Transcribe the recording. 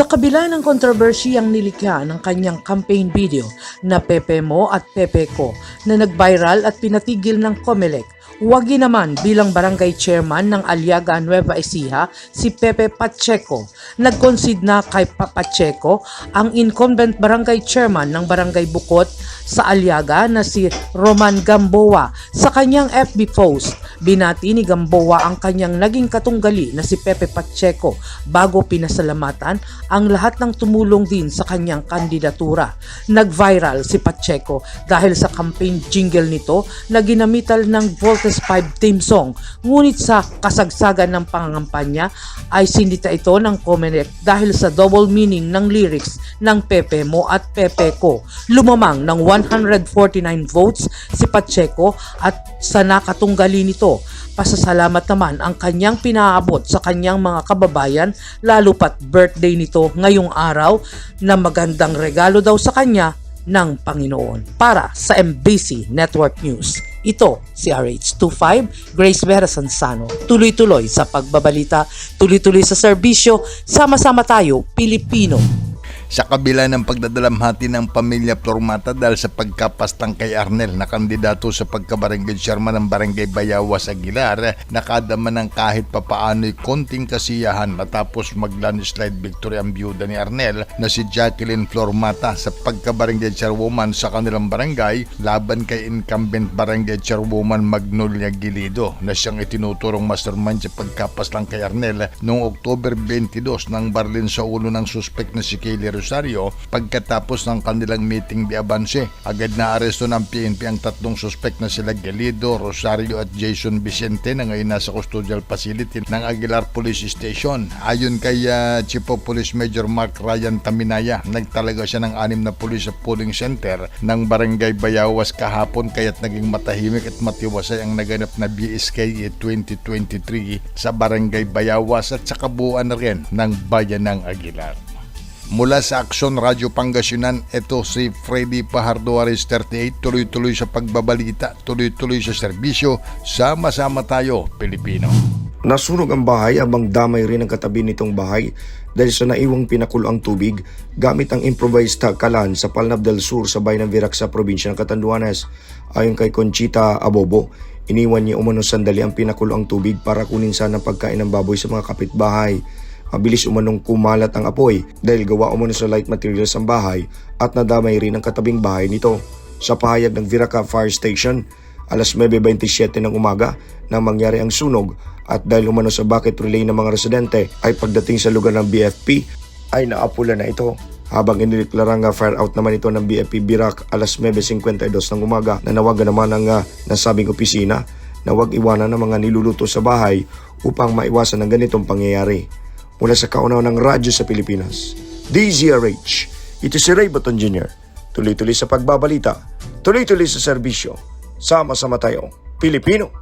Sa kabila ng kontrobersyang nilikha ng kanyang campaign video na Pepe Mo at Pepe Ko na nag-viral at pinatigil ng Comelec, wagi naman bilang barangay chairman ng Aliaga Nueva Ecija si Pepe Pacheco. Nag-concede na kay Pa- Pacheco ang incumbent barangay chairman ng barangay Bukot sa Aliaga na si Roman Gamboa sa kanyang FB post. Binati ni Gamboa ang kanyang naging katunggali na si Pepe Pacheco bago pinasalamatan ang lahat ng tumulong din sa kanyang kandidatura. Nag-viral si Pacheco dahil sa campaign jingle nito na ginamitan ng Voltes 5 theme song. Ngunit sa kasagsagan ng pangangampanya ay sinita ito ng Comelec dahil sa double meaning ng lyrics ng Pepe Mo at Pepe Ko. Lumamang ng 149 votes si Pacheco at sa nakatunggali nito Pasasalamat naman ang kanyang pinaabot sa kanyang mga kababayan lalo pat birthday nito ngayong araw na magandang regalo daw sa kanya ng Panginoon. Para sa MBC Network News, ito si RH25 Grace Vera Sansano. Tuloy-tuloy sa pagbabalita, tuloy-tuloy sa serbisyo, sama-sama tayo, Pilipino. Sa kabila ng pagdadalamhati ng pamilya Plormata dahil sa pagkapastang kay Arnel na kandidato sa pagkabarangay chairman ng barangay Bayawas Aguilar, nakadama ng kahit papaano'y konting kasiyahan matapos mag-landslide victory ang byuda ni Arnel na si Jacqueline Flormata sa pagkabarangay chairwoman sa kanilang barangay laban kay incumbent barangay chairwoman Magnolia Gilido na siyang itinuturong mastermind sa pagkapastang kay Arnel noong October 22 nang barlin sa ulo ng suspect na si Kaylee Rosario pagkatapos ng kanilang meeting di Abanse. Agad na aresto ng PNP ang tatlong suspect na sila Galido, Rosario at Jason Vicente na ngayon nasa custodial facility ng Aguilar Police Station. Ayon kay ah, Chief of Police Major Mark Ryan Taminaya, nagtalaga siya ng anim na pulis sa polling center ng Barangay Bayawas kahapon kaya't naging matahimik at matiwasay ang naganap na BSK 2023 sa Barangay Bayawas at sa kabuuan rin ng Bayan ng Aguilar. Mula sa Aksyon Radyo Pangasinan, ito si Freddy Pajardo Ares 38, tuloy-tuloy sa pagbabalita, tuloy-tuloy sa serbisyo, sama-sama tayo, Pilipino. Nasunog ang bahay habang damay rin ang katabi nitong bahay dahil sa naiwang pinakulo ang tubig gamit ang improvised kalan sa Palnab del Sur sa bayan ng Virac sa probinsya ng Catanduanes. Ayon kay Conchita Abobo, iniwan niya umano sandali ang pinakulo ang tubig para kunin sana pagkain ng baboy sa mga kapitbahay. Mabilis umanong kumalat ang apoy dahil gawa umano sa light materials ang bahay at nadamay rin ang katabing bahay nito. Sa pahayag ng Viraca Fire Station, alas 9.27 ng umaga nang mangyari ang sunog at dahil umano sa bucket relay ng mga residente ay pagdating sa lugar ng BFP ay naapula na ito. Habang inideklara nga fire out naman ito ng BFP Birac alas 9.52 ng umaga na nawagan naman ang uh, nasabing opisina na huwag iwanan ng mga niluluto sa bahay upang maiwasan ang ganitong pangyayari. Mula sa kaunaw ng radyo sa Pilipinas, DZRH, ito si Ray Baton Jr. Tuloy-tuloy sa pagbabalita, tuloy-tuloy sa serbisyo, sama-sama tayo, Pilipino.